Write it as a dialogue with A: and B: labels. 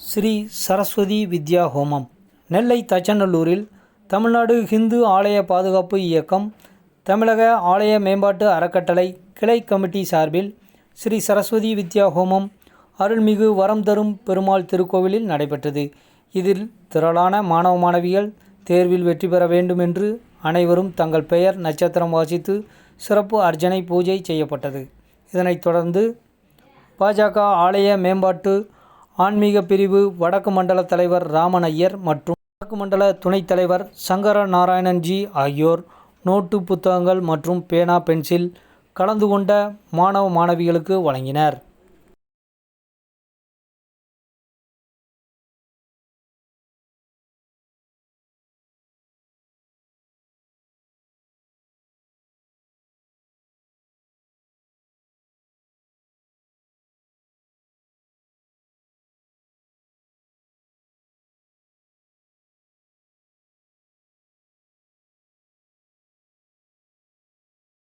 A: ஸ்ரீ சரஸ்வதி வித்யா ஹோமம். நெல்லை தச்சநல்லூரில் தமிழ்நாடு ஹிந்து ஆலய பாதுகாப்பு இயக்கம் தமிழக ஆலய மேம்பாட்டு அறக்கட்டளை கிளை கமிட்டி சார்பில் ஸ்ரீ சரஸ்வதி வித்யா ஹோமம் அருள்மிகு வரம் தரும் பெருமாள் திருக்கோவிலில் நடைபெற்றது. இதில் திரளான மாணவ மாணவிகள் தேர்வில் வெற்றி பெற வேண்டும் என்று அனைவரும் தங்கள் பெயர் நட்சத்திரம் வாசித்து சிறப்பு அர்ச்சனை பூஜை செய்யப்பட்டது. இதனைத் தொடர்ந்து பாஜக ஆலய மேம்பாட்டு ஆன்மீக பிரிவு வடக்கு மண்டல தலைவர் ராமன் ஐயர் மற்றும் வடக்கு மண்டல துணைத் தலைவர் சங்கர நாராயணன்ஜி ஆகியோர் நோட்டு புத்தகங்கள் மற்றும் பேனா பென்சில் கலந்து கொண்ட மாணவ மாணவிகளுக்கு வழங்கினர்.